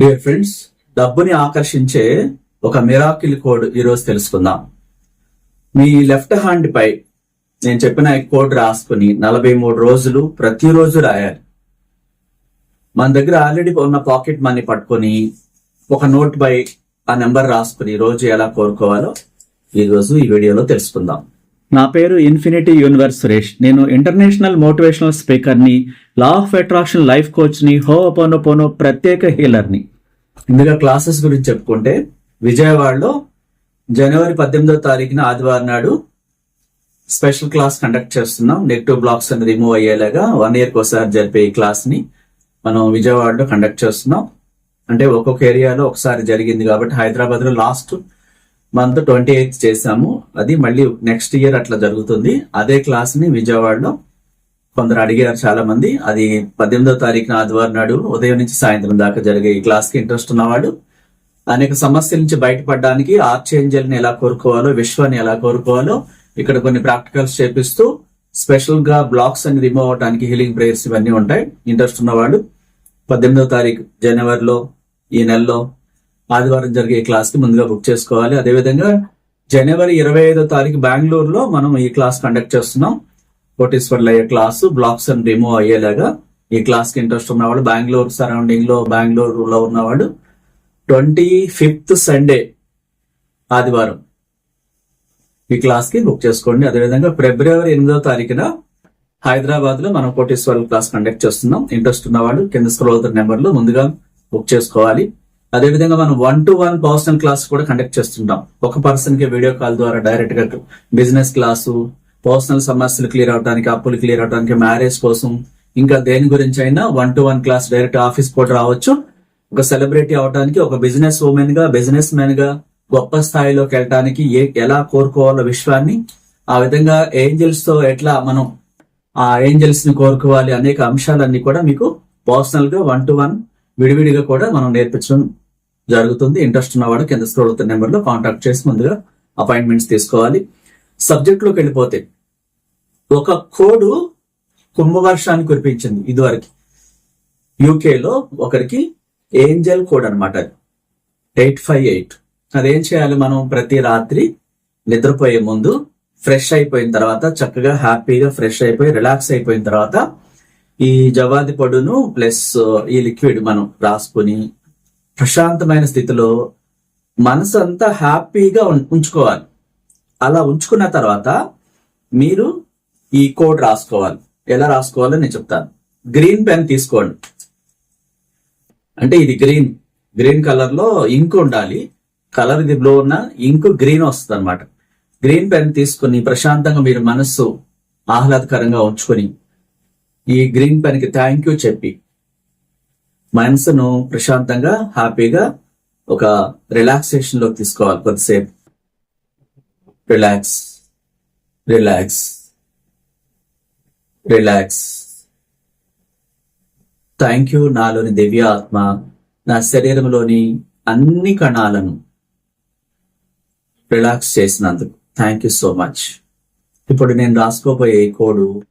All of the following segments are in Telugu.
డియర్ ఫ్రెండ్స్ డబ్బుని ఆకర్షించే ఒక మిరాకిల్ కోడ్ ఈరోజు తెలుసుకుందాం. మీ లెఫ్ట్ హ్యాండ్ పై నేను చెప్పిన ఈ కోడ్ రాసుకుని నలభై మూడు రోజులు ప్రతిరోజు రాయాలి. మన దగ్గర ఆల్రెడీ ఉన్న పాకెట్ మనీ పట్టుకొని ఒక నోట్ బై ఆ నెంబర్ రాసుకుని రోజు ఎలా కోరుకోవాలో ఈరోజు ఈ వీడియోలో తెలుసుకుందాం. నా పేరు ఇన్ఫినిటీ యూనివర్స్ సురేష్. నేను ఇంటర్నేషనల్ మోటివేషనల్ స్పీకర్ని లా ఆఫ్ అట్రాక్షన్ లైఫ్ కోచ్ని హో పోనో పోనో ప్రత్యేక హీలర్ని. ఇందులో క్లాసెస్ గురించి చెప్పుకుంటే విజయవాడలో జనవరి పద్దెనిమిదో తారీఖున ఆదివారం నాడు స్పెషల్ క్లాస్ కండక్ట్ చేస్తున్నాం. నెగిటివ్ బ్లాక్స్ అని రిమూవ్ అయ్యేలాగా వన్ ఇయర్కి ఒకసారి జరిపే ఈ క్లాస్ని మనం విజయవాడలో కండక్ట్ చేస్తున్నాం. అంటే ఒక్కొక్క ఏరియాలో ఒకసారి జరిగింది కాబట్టి హైదరాబాద్లో లాస్ట్ మంత్ ట్వంటీ ఎయిత్ చేసాము అది మళ్ళీ నెక్స్ట్ ఇయర్ అట్లా జరుగుతుంది. అదే క్లాస్ని విజయవాడలో కొందరు అడిగారు చాలా మంది అది పద్దెనిమిదో తారీఖున ఆదివారం నాడు ఉదయం నుంచి సాయంత్రం దాకా జరిగే ఈ క్లాస్కి ఇంట్రెస్ట్ ఉన్నవాడు అనేక సమస్యల నుంచి బయటపడడానికి ఆర్చేంజల్ని ఎలా కోరుకోవాలో విశ్వాన్ని ఎలా కోరుకోవాలో ఇక్కడ కొన్ని ప్రాక్టికల్స్ చేపిస్తూ స్పెషల్గా బ్లాక్స్ అని రిమూవ్ అవడానికి హీలింగ్ ప్రేయర్స్ ఇవన్నీ ఉంటాయి. ఇంట్రెస్ట్ ఉన్నవాడు పద్దెనిమిదో తారీఖు జనవరిలో ఈ నెలలో ఆదివారం జరిగే క్లాస్కి ముందుగా బుక్ చేసుకోవాలి. అదేవిధంగా జనవరి ఇరవై ఐదో తారీఖు బెంగళూరులో మనం ఈ క్లాస్ కండక్ట్ చేస్తున్నాం. కోటేశ్వర్లు అయ్యే క్లాసు బ్లాక్స్ అండ్ రిమూవ్ అయ్యేలాగా ఈ క్లాస్కి ఇంట్రెస్ట్ ఉన్నవాడు బెంగళూరు సరౌండింగ్లో బెంగళూరులో ఉన్నవాడు ట్వంటీ ఫిఫ్త్ సండే ఆదివారం ఈ క్లాస్కి బుక్ చేసుకోండి. అదేవిధంగా ఫిబ్రవరి ఎనిమిదో తారీఖున హైదరాబాద్లో మనం కోటేశ్వర క్లాస్ కండక్ట్ చేస్తున్నాం. ఇంట్రెస్ట్ ఉన్నవాడు కింద స్క్రోల్ అవుతున్న నెంబర్లో ముందుగా బుక్ చేసుకోవాలి. అదేవిధంగా మనం one to one personal class కూడా కండక్ట్ చేస్తుంటాం. ఒక పర్సన్కి వీడియో కాల్ ద్వారా డైరెక్ట్గా బిజినెస్ క్లాసు పర్సనల్ సమస్యలు క్లియర్ అవడానికి అప్పులు క్లియర్ అవడానికి మ్యారేజ్ కోసం ఇంకా దేని గురించి అయినా one to one class direct office కూడా రావచ్చు. ఒక సెలబ్రిటీ అవడానికి ఒక బిజినెస్ ఉమెన్గా బిజినెస్ మెన్గా గొప్ప స్థాయిలోకి వెళ్ళడానికి ఏ ఎలా కోరుకోవాలో విశ్వాన్ని ఆ విధంగా ఏంజల్స్తో ఎట్లా మనం ఆ ఏంజల్స్ని కోరుకోవాలి అనేక అంశాలన్నీ కూడా మీకు పర్సనల్గా వన్ టు వన్ విడివిడిగా కూడా మనం నేర్పించడం జరుగుతుంది. ఇంట్రెస్ట్ ఉన్నవాడు కింద స్క్రోల్ అవుతున్న నెంబర్లో కాంటాక్ట్ చేసి ముందుగా అపాయింట్మెంట్స్ తీసుకోవాలి. సబ్జెక్ట్లోకి వెళ్ళిపోతే ఒక కోడు కుంభవర్షాన్ని కురిపించింది ఇదివరకు. యూకేలో ఒకరికి ఏంజల్ కోడ్ అనమాట అది. Eight five eight. అదేం చేయాలి మనం? ప్రతి రాత్రి నిద్రపోయే ముందు ఫ్రెష్ అయిపోయిన తర్వాత చక్కగా హ్యాపీగా ఫ్రెష్ అయిపోయి రిలాక్స్ అయిపోయిన తర్వాత ఈ జవాది పొడును ప్లస్ ఈ లిక్విడ్ మనం రాసుకుని ప్రశాంతమైన స్థితిలో మనసు అంతా హ్యాపీగా ఉం- ఉంచుకోవాలి. అలా ఉంచుకున్న తర్వాత మీరు ఈ కోడ్ రాసుకోవాలి. ఎలా రాసుకోవాలో నేను చెప్తాను. గ్రీన్ పెన్ తీసుకోండి. అంటే ఇది గ్రీన్. గ్రీన్ కలర్లో ఇంక్ ఉండాలి. కలర్ ఇది బ్లూ ఉన్న ఇంక్ గ్రీన్ వస్తుంది అనమాట గ్రీన్ పెన్ తీసుకుని ప్రశాంతంగా మీరు మనస్సు ఆహ్లాదకరంగా ఉంచుకొని ఈ గ్రీన్ పెన్కి థ్యాంక్ యూ చెప్పి మనసును ప్రశాంతంగా హ్యాపీగా ఒక రిలాక్సేషన్లోకి తీసుకోవాలి కొద్దిసేపు. Relax. Relax. Relax. Thank you నాలోని దివ్య ఆత్మ నా శరీరంలోని అన్ని కణాలను రిలాక్స్ చేసినందుకు. Thank you so much. ఇప్పుడు నేను రాసుకోబోయే కోడు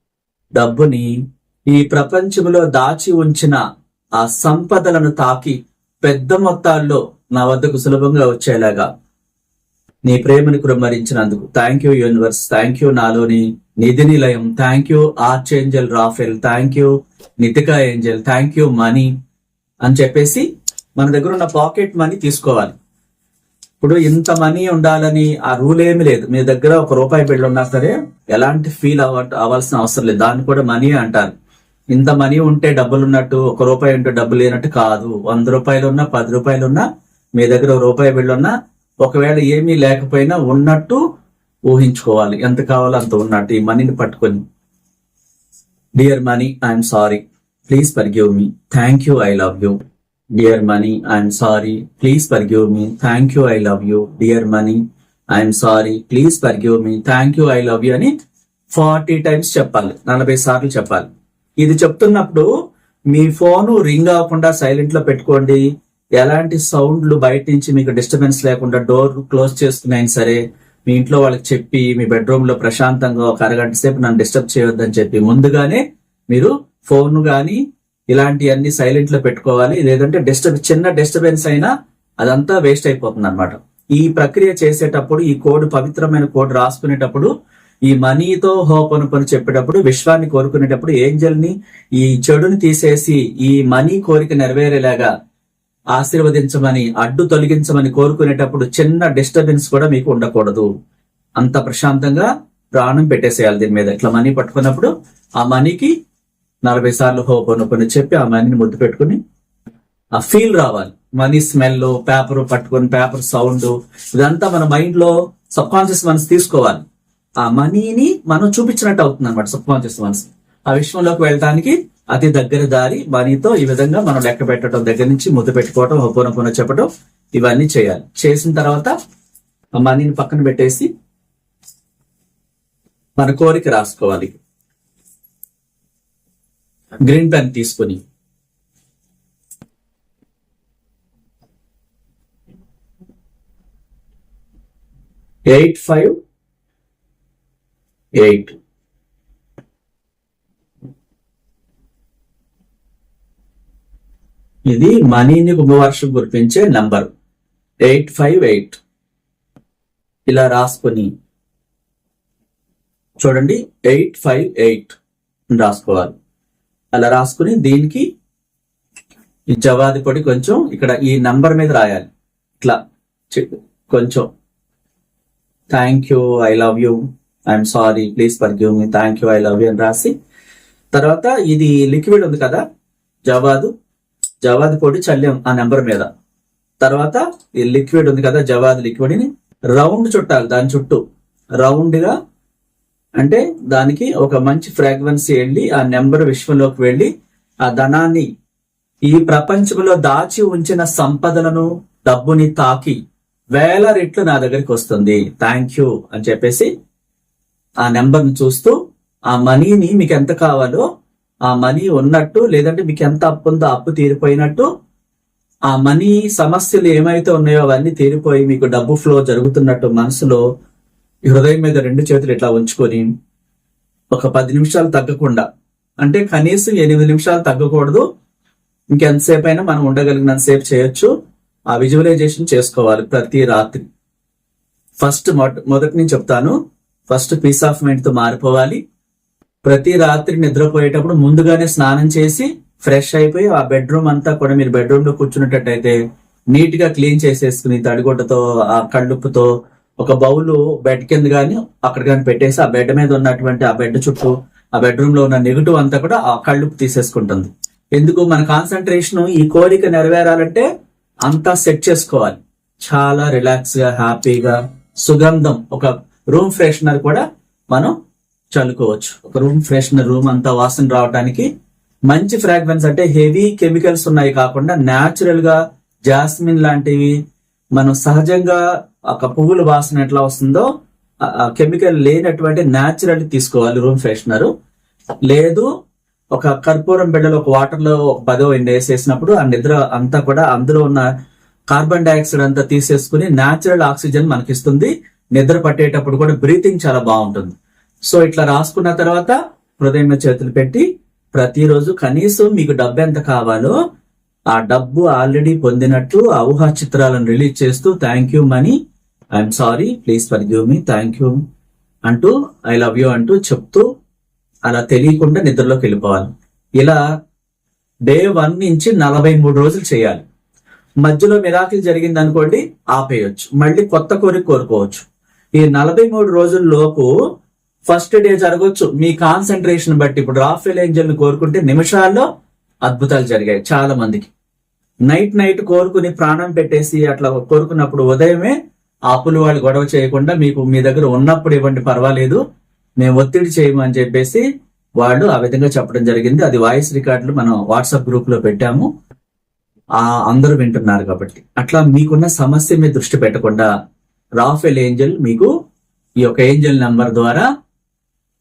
డబ్బుని ఈ ప్రపంచంలో దాచి ఉంచిన ఆ సంపదలను తాకి పెద్ద మొత్తాల్లో నా వద్దకు సులభంగా వచ్చేలాగా నీ ప్రేమను కురమరించినందుకు thank you universe thank you నాలోని నిధి నిలయం. Thank you arch angel Raphael thank you Nithika angel thank you money అని చెప్పేసి మన దగ్గర ఉన్న పాకెట్ మనీ తీసుకోవాలి. ఇప్పుడు ఇంత మనీ ఉండాలని ఆ రూల్ ఏమి లేదు. మీ దగ్గర ఒక రూపాయి బిల్లు ఉన్నా సరే ఎలాంటి ఫీల్ అవ అవ్వాల్సిన అవసరం లేదు. దాన్ని కూడా మనీ అంటారు. ఇంత మనీ ఉంటే డబ్బులు ఉన్నట్టు ఒక రూపాయి ఉంటే డబ్బు లేనట్టు కాదు. వంద రూపాయలు ఉన్నా పది రూపాయలు ఉన్నా మీ దగ్గర రూపాయి వెళ్ళున్నా ఒకవేళ ఏమీ లేకపోయినా ఉన్నట్టు ఊహించుకోవాలి. ఎంత కావాలో అంత ఉన్నట్టు ఈ మనీని పట్టుకొని. Dear money I'm sorry please forgive me thank you I love you dear money I'm sorry please forgive me thank you I love you dear money I'm sorry please forgive me thank you I love you అని ఫార్టీ టైమ్స్ చెప్పాలి. నలభై సార్లు చెప్పాలి. ఇది చెప్తున్నప్పుడు మీ ఫోను రింగ్ అవ్వకుండా సైలెంట్లో పెట్టుకోండి. ఎలాంటి సౌండ్లు బయట నుంచి మీకు డిస్టర్బెన్స్ లేకుండా డోర్ క్లోజ్ చేసుకున్నాయని సరే మీ ఇంట్లో వాళ్ళకి చెప్పి మీ బెడ్రూమ్లో ప్రశాంతంగా ఒక అరగంట సేపు నన్ను డిస్టర్బ్ చేయొద్దని చెప్పి ముందుగానే మీరు ఫోన్ కానీ ఇలాంటివన్నీ సైలెంట్లో పెట్టుకోవాలి. లేదంటే డిస్టర్బ్ చిన్న డిస్టర్బెన్స్ అయినా అదంతా వేస్ట్ అయిపోతుంది అనమాట ఈ ప్రక్రియ చేసేటప్పుడు ఈ కోడ్ పవిత్రమైన కోడ్ రాసుకునేటప్పుడు ఈ మనీతో హోప్ అనుకొని చెప్పేటప్పుడు విశ్వాన్ని కోరుకునేటప్పుడు ఏంజల్ని ఈ చెడుని తీసేసి ఈ మనీ కోరిక నెరవేరేలాగా ఆశీర్వదించమని అడ్డు తొలగించమని కోరుకునేటప్పుడు చిన్న డిస్టర్బెన్స్ కూడా మీకు ఉండకూడదు. అంత ప్రశాంతంగా ప్రాణం పెట్టేసేయాలి దీని మీద. ఇట్లా మనీ పట్టుకున్నప్పుడు ఆ మనీకి నలభై సార్లు హోప్ అనుకొని చెప్పి ఆ మనీని ముద్దు పెట్టుకుని ఆ ఫీల్ రావాలి. మనీ స్మెల్ పేపర్ పట్టుకొని పేపర్ సౌండ్ ఇదంతా మన మైండ్లో సబ్ కాన్షియస్ మనసు తీసుకోవాలి. ఆ మనీని మనం చూపించినట్టు అవుతుంది అనమాట సబ్ కాన్షియస్ మనసు ఆ విశ్వంలోకి వెళ్ళడానికి అతి దగ్గర దారి మనీతో ఈ విధంగా మనం లెక్క పెట్టడం దగ్గర నుంచి ముద్దు పెట్టుకోవటం హోపోనపోన చెప్పడం ఇవన్నీ చేయాలి. చేసిన తర్వాత ఆ మనీని పక్కన పెట్టేసి మన కోరిక రాసుకోవాలి. గ్రీన్ పెన్ తీసుకొని ఎయిట్ ఫైవ్ ఎయిట్. ఇది మనీని కుంభవర్షం కురిపించే నంబర్. Eight five eight. ఇలా రాసుకొని చూడండి ఎయిట్ ఫైవ్ ఎయిట్ రాసుకోవాలి. అలా రాసుకుని దీనికి ఈ జవాది పొడి కొంచెం ఇక్కడ ఈ నంబర్ మీద రాయాలి. ఇట్లా కొంచెం. Thank you I love you. I'm sorry please forgive me thank you I love you అని రాసి తర్వాత ఇది లిక్విడ్ ఉంది కదా? జవాదు. జవాదు పొడి చల్లాం ఆ నెంబర్ మీద. తర్వాత ఈ లిక్విడ్ ఉంది కదా జవాదు లిక్విడ్ని రౌండ్ చుట్టాలి దాని చుట్టూ. రౌండ్గా అంటే దానికి ఒక మంచి ఫ్రాగ్రెన్సీ వెళ్ళి ఆ నెంబర్ విశ్వంలోకి వెళ్ళి ఆ ధనాన్ని ఈ ప్రపంచంలో దాచి ఉంచిన సంపదలను డబ్బుని తాకి వేల రెట్లు నా దగ్గరికి వస్తుంది. థ్యాంక్ యూ అని చెప్పేసి ఆ నెంబర్ని చూస్తూ ఆ మనీని మీకు ఎంత కావాలో ఆ మనీ ఉన్నట్టు లేదంటే మీకు ఎంత అప్పు ఉందో అప్పు తీరిపోయినట్టు ఆ మనీ సమస్యలు ఏమైతే ఉన్నాయో అవన్నీ తీరిపోయి మీకు డబ్బు ఫ్లో జరుగుతున్నట్టు మనసులో హృదయం మీద రెండు చేతులు ఇట్లా ఉంచుకొని ఒక పది నిమిషాలు తగ్గకుండా అంటే కనీసం ఎనిమిది నిమిషాలు తగ్గకూడదు. ఇంకెంతసేపు అయినా మనం ఉండగలిగినంత సేపు చేయొచ్చు. ఆ విజువలైజేషన్ చేసుకోవాలి ప్రతి రాత్రి. ఫస్ట్ మొదటి నుంచి చెప్తాను ఫస్ట్ పీస్ ఆఫ్ మైండ్తో మారిపోవాలి. ప్రతి రాత్రి నిద్రపోయేటప్పుడు ముందుగానే స్నానం చేసి ఫ్రెష్ అయిపోయి ఆ బెడ్రూమ్ అంతా కూడా మీరు బెడ్రూమ్లో కూర్చున్నట్టయితే నీట్గా క్లీన్ చేసేసుకుని తడిగుడ్డతో ఆ కళ్ళుప్పుతో ఒక బౌల్ బెడ్ కింద గాని అక్కడ కానీ పెట్టేసి ఆ బెడ్ మీద ఉన్నటువంటి ఆ బెడ్ చుట్టూ ఆ బెడ్రూమ్లో ఉన్న నెగిటివ్ అంతా కూడా ఆ కళ్ళుప్పు తీసేసుకుంటుంది. ఎందుకు? మన కాన్సన్ట్రేషన్ ఈ కోరిక నెరవేరాలంటే అంతా సెట్ చేసుకోవాలి. చాలా రిలాక్స్గా హ్యాపీగా సుగంధం ఒక రూమ్ ఫ్రెషనర్ కూడా మనం చల్లుకోవచ్చు. ఒక రూమ్ ఫ్రెషనర్ రూమ్ అంతా వాసన రావడానికి మంచి ఫ్రాగ్రెన్స్ అంటే హెవీ కెమికల్స్ ఉన్నాయి కాకుండా న్యాచురల్గా జాస్మిన్ లాంటివి మనం సహజంగా ఒక పువ్వుల వాసన ఎట్లా వస్తుందో ఆ కెమికల్ లేనటువంటి న్యాచురల్ తీసుకోవాలి రూమ్ ఫ్రెషనర్. లేదు ఒక కర్పూరం బిడ్డలు ఒక వాటర్లో ఒక పదో ఎండ వేసేసినప్పుడు ఆ నిద్ర అంతా కూడా అందులో ఉన్న కార్బన్ డైఆక్సైడ్ అంతా తీసేసుకుని న్యాచురల్ ఆక్సిజన్ మనకిస్తుంది. నిద్ర పట్టేటప్పుడు కూడా బ్రీతింగ్ చాలా బాగుంటుంది. సో ఇట్లా రాసుకున్న తర్వాత హృదయం చేతులు పెట్టి ప్రతిరోజు కనీసం మీకు డబ్బు ఎంత కావాలో ఆ డబ్బు ఆల్రెడీ పొందినట్లు ఊహా చిత్రాలను రిలీజ్ చేస్తూ thank you money I'm sorry please forgive me thank you అంటూ ఐ లవ్ యూ అంటూ చెప్తూ అలా తెలియకుండా నిద్రలోకి వెళ్ళిపోవాలి. ఇలా డే వన్ నుంచి నలభై మూడు రోజులు చేయాలి. మధ్యలో మిరాకిల్ జరిగింది అనుకోండి ఆపేయచ్చు. మళ్ళీ కొత్త కోరిక కోరుకోవచ్చు. ఈ నలభై మూడు రోజుల్లోపు ఫస్ట్ డే జరగవచ్చు మీ కాన్సన్ట్రేషన్ బట్టి ఇప్పుడు రాఫెల్ ఏంజల్ని కోరుకుంటే నిమిషాల్లో అద్భుతాలు జరిగాయి చాలా మందికి. నైట్ నైట్ కోరుకుని ప్రాణం పెట్టేసి అట్లా కోరుకున్నప్పుడు ఉదయమే ఆపులు వాళ్ళు గొడవ చేయకుండా మీకు మీ దగ్గర ఉన్నప్పుడు ఇవ్వండి పర్వాలేదు. మేము ఒత్తిడి చేయమని చెప్పేసి వాళ్ళు ఆ విధంగా చెప్పడం జరిగింది. అది వాయిస్ రికార్డులు మనం వాట్సాప్ గ్రూప్లో పెట్టాము. ఆ అందరూ వింటున్నారు కాబట్టి. అట్లా మీకున్న సమస్య మీద దృష్టి పెట్టకుండా రాఫెల్ ఏంజల్ మీకు ఈ యొక్క ఏంజల్ నంబర్ ద్వారా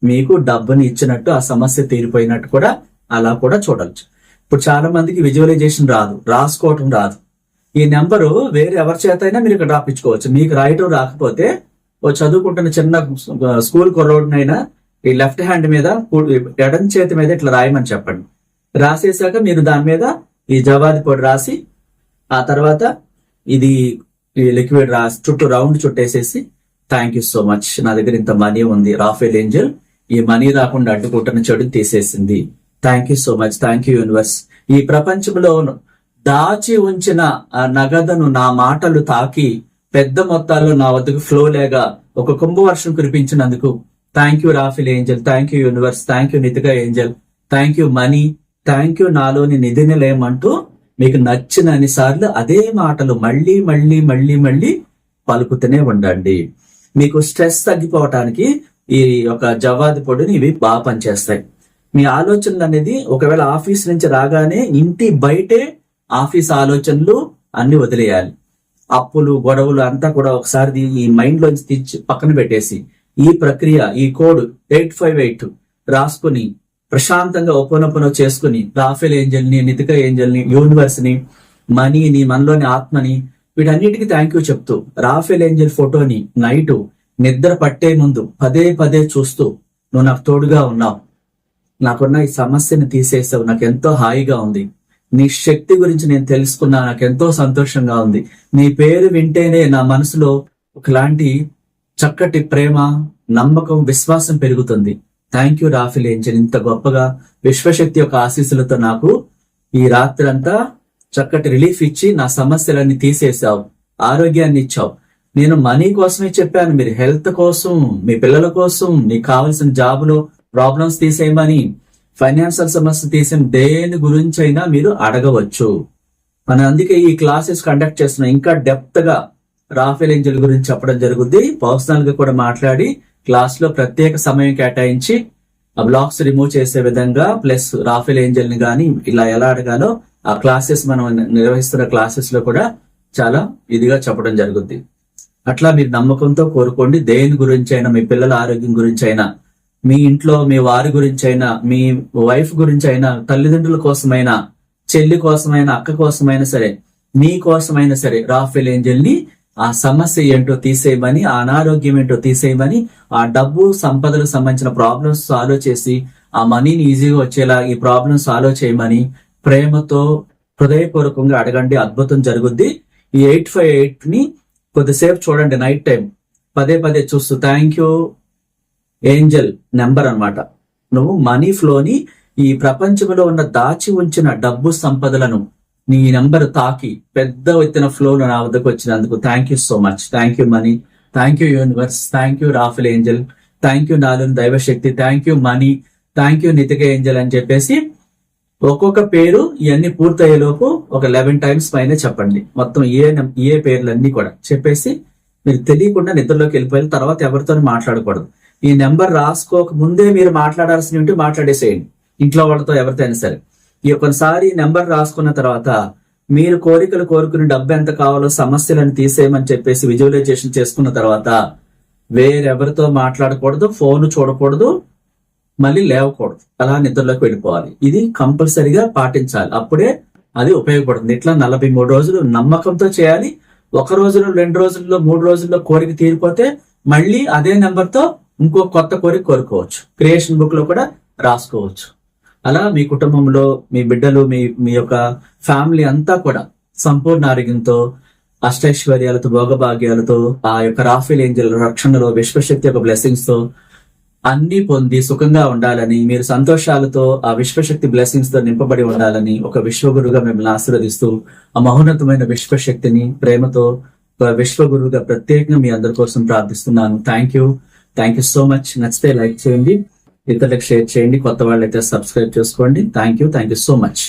మీకు డబ్బుని ఇచ్చినట్టు ఆ సమస్య తీరిపోయినట్టు కూడా అలా కూడా చూడవచ్చు ఇప్పుడు చాలా మందికి విజువలైజేషన్ రాదు రాసుకోవటం రాదు. ఈ నెంబరు వేరే ఎవరి చేత అయినా మీరు ఇక్కడ రాపించుకోవచ్చు. మీకు రాయటం రాకపోతే ఓ చదువుకుంటున్న చిన్న స్కూల్ కుర్రోడినైనా ఈ లెఫ్ట్ హ్యాండ్ మీద ఎడం చేతి మీద ఇట్లా రాయమని చెప్పండి. రాసేసాక మీరు దాని మీద ఈ జవాది పొడి రాసి ఆ తర్వాత ఇది ఈ లిక్విడ్ రాసి చుట్టూ రౌండ్ చుట్టేసేసి థ్యాంక్ యూ సో మచ్ నా దగ్గర ఇంత మనీ ఉంది. రాఫెల్ ఏంజల్ ఈ మనీ రాకుండా అడ్డుకుంటున్న చెడుని తీసేసింది. Thank you so much thank you universe ఈ ప్రపంచంలో దాచి ఉంచిన ఆ నగదును నా మాటలు తాకి పెద్ద మొత్తాల్లో నా వద్దకు ఫ్లో లేగా ఒక కుంభవర్షం కురిపించినందుకు thank you Raphael angel. Thank you universe thank you Nithika angel. Thank you money. Thank you నాలోని నిధిని లేమంటూ మీకు నచ్చిన అన్నిసార్లు అదే మాటలు మళ్ళీ మళ్ళీ మళ్ళీ మళ్ళీ పలుకుతూనే ఉండండి. మీకు స్ట్రెస్ తగ్గిపోవటానికి ఈ యొక్క జవాది పొడిని ఇవి బాగా పనిచేస్తాయి. మీ ఆలోచనలు అనేది ఒకవేళ ఆఫీస్ నుంచి రాగానే ఇంటి బయటే ఆఫీస్ ఆలోచనలు అన్ని వదిలేయాలి. అప్పులు గొడవలు అంతా కూడా ఒకసారి ఈ మైండ్ లోంచి తెచ్చి పక్కన పెట్టేసి ఈ ప్రక్రియ ఈ కోడ్ ఎయిట్ ఫైవ్ ఎయిట్ రాసుకుని ప్రశాంతంగా ఒప్పనొప్పనో చేసుకుని రాఫెల్ ఏంజల్ని నితిక ఏంజల్ని యూనివర్స్ని మనీని మనలోని ఆత్మని వీటన్నిటికీ థ్యాంక్ యూ చెప్తూ రాఫెల్ ఏంజల్ ఫోటోని నైట్ నిద్ర పట్టే ముందు పదే పదే చూస్తూ నువ్వు నాకు తోడుగా ఉన్నావు. నాకున్న ఈ సమస్యని తీసేసావు. నాకు ఎంతో హాయిగా ఉంది. నీ శక్తి గురించి నేను తెలుసుకున్నా. నాకు ఎంతో సంతోషంగా ఉంది. నీ పేరు వింటేనే నా మనసులో ఒకలాంటి చక్కటి ప్రేమ నమ్మకం విశ్వాసం పెరుగుతుంది. థ్యాంక్ యూ రాఫిల్ ఏంజల్ ఇంత గొప్పగా విశ్వశక్తి యొక్క ఆశీస్సులతో నాకు ఈ రాత్రి అంతా చక్కటి రిలీఫ్ ఇచ్చి నా సమస్యలన్నీ తీసేసావు ఆరోగ్యాన్ని ఇచ్చావు. నేను మనీ కోసమే చెప్పాను మీరు హెల్త్ కోసం మీ పిల్లల కోసం నీకు కావాల్సిన జాబ్లో ప్రాబ్లమ్స్ తీసేయమని ఫైనాన్షియల్ సమస్య తీసే దేని గురించి అయినా మీరు అడగవచ్చు. మన అందుకే ఈ క్లాసెస్ కండక్ట్ చేస్తున్నాం. ఇంకా డెప్త్గా రాఫెల్ ఏంజల్ గురించి చెప్పడం జరుగుద్ది. పర్సనల్గా కూడా మాట్లాడి క్లాస్లో ప్రత్యేక సమయం కేటాయించి ఆ బ్లాక్స్ రిమూవ్ చేసే విధంగా ప్లస్ రాఫెల్ ఏంజల్ని గానీ ఇలా ఎలా అడగాలో ఆ క్లాసెస్ మనం నిర్వహిస్తున్న క్లాసెస్లో కూడా చాలా ఇదిగా చెప్పడం జరుగుద్ది. అట్లా మీరు నమ్మకంతో కోరుకోండి. దేని గురించి అయినా మీ పిల్లల ఆరోగ్యం గురించి అయినా మీ ఇంట్లో మీ వారి గురించి అయినా మీ వైఫ్ గురించి అయినా తల్లిదండ్రుల కోసమైనా చెల్లి కోసమైనా అక్క కోసమైనా సరే మీ కోసమైనా సరే రాఫెల్ ఏంజల్ని ఆ సమస్య ఏంటో తీసేయమని ఆ అనారోగ్యం ఏంటో తీసేయమని ఆ డబ్బు సంపదలకు సంబంధించిన ప్రాబ్లమ్స్ సాల్వ్ చేసి ఆ మనీని ఈజీగా వచ్చేలా ఈ ప్రాబ్లమ్స్ సాల్వ్ చేయమని ప్రేమతో హృదయపూర్వకంగా అడగండి. అద్భుతం జరుగుద్ది. ఈ ఎయిట్ ఫైవ్ ఎయిట్ని కొద్దిసేపు చూడండి నైట్ టైం పదే పదే చూస్తూ థ్యాంక్ యూ ఏంజల్ నెంబర్ అన్నమాట. నువ్వు మనీ ఫ్లోని ఈ ప్రపంచంలో ఉన్న దాచి ఉంచిన డబ్బు సంపదలను నీ నెంబర్ తాకి పెద్ద ఎత్తున ఫ్లో నా వద్దకు వచ్చినందుకు thank you so much thank you money thank you universe thank you Raphael angel thank you నాలుగు దైవశక్తి thank you money thank you Nithika angel అని చెప్పేసి ఒక్కొక్క పేరు ఇవన్నీ పూర్తయ్యేలోపు ఒక లెవెన్ టైమ్స్ పైన చెప్పండి. మొత్తం ఏ ఏ పేర్లన్నీ కూడా చెప్పేసి మీరు తెలియకుండా నిద్రలోకి వెళ్ళిపోయిన తర్వాత ఎవరితో మాట్లాడకూడదు. ఈ నెంబర్ రాసుకోక ముందే మీరు మాట్లాడాల్సి ఉంటే మాట్లాడేసేయండి. ఇంట్లో వాళ్ళతో ఎవరితో అయినా సరే. ఈ ఒకసారి నెంబర్ రాసుకున్న తర్వాత మీరు కోరికలు కోరుకుని డబ్బు ఎంత కావాలో సమస్యలను తీసేయమని చెప్పేసి విజువలైజేషన్ చేసుకున్న తర్వాత వేరెవరితో మాట్లాడకూడదు ఫోన్ చూడకూడదు మళ్ళీ లేవకూడదు. అలా నిద్రలోకి వెళ్ళిపోవాలి. ఇది కంపల్సరిగా పాటించాలి. అప్పుడే అది ఉపయోగపడుతుంది. ఇట్లా నలభై మూడు రోజులు నమ్మకంతో చేయాలి. ఒక రోజులో రెండు రోజుల్లో మూడు రోజుల్లో కోరిక తీరిపోతే మళ్ళీ అదే నెంబర్తో ఇంకో కొత్త కోరిక కోరుకోవచ్చు. క్రియేషన్ బుక్లో కూడా రాసుకోవచ్చు. అలా మీ కుటుంబంలో మీ బిడ్డలు మీ మీ యొక్క ఫ్యామిలీ అంతా కూడా సంపూర్ణ ఆరోగ్యంతో అష్టైశ్వర్యాలతో భోగభాగ్యాలతో ఆ యొక్క రాఫెల్ ఏంజల్ రక్షణలో విశ్వశక్తి యొక్క బ్లెస్సింగ్స్తో అన్ని పొంది సుఖంగా ఉండాలని మీరు సంతోషాలతో ఆ విశ్వశక్తి బ్లెస్సింగ్స్తో నింపబడి ఉండాలని ఒక విశ్వగురుగా మిమ్మల్ని ఆశీర్వదిస్తూ ఆ మహోన్నతమైన విశ్వశక్తిని ప్రేమతో విశ్వగురుగా విశ్వగురువుగా ప్రత్యేకంగా మీ అందరి కోసం ప్రార్థిస్తున్నాను. Thank you thank you so much నచ్చితే లైక్ చేయండి. ఇతరులకు షేర్ చేయండి. కొత్త వాళ్ళైతే సబ్స్క్రైబ్ చేసుకోండి. Thank you thank you so much